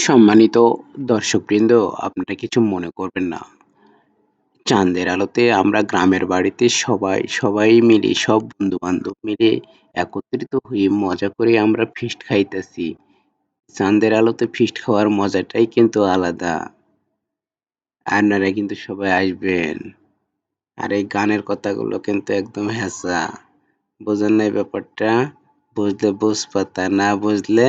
সম্মানিত দর্শকবৃন্দ, আপনারা কিছু মনে করবেন না। চাঁদের আলোতে আমরা গ্রামের বাড়িতে সবাই সবাই মিলে, সব বন্ধু বান্ধব মিলে একত্রিত হয়ে মজা করে আমরা ফিস্ট খাইতেছি। চাঁদের আলোতে ফিস্ট খাওয়ার মজাটাই কিন্তু আলাদা। আপনারা কিন্তু সবাই আসবেন। আর এই গানের কথাগুলো কিন্তু একদম হ্যাঁচা বোঝেন নাই ব্যাপারটা? বুঝলে বুঝ পাতা না বুঝলে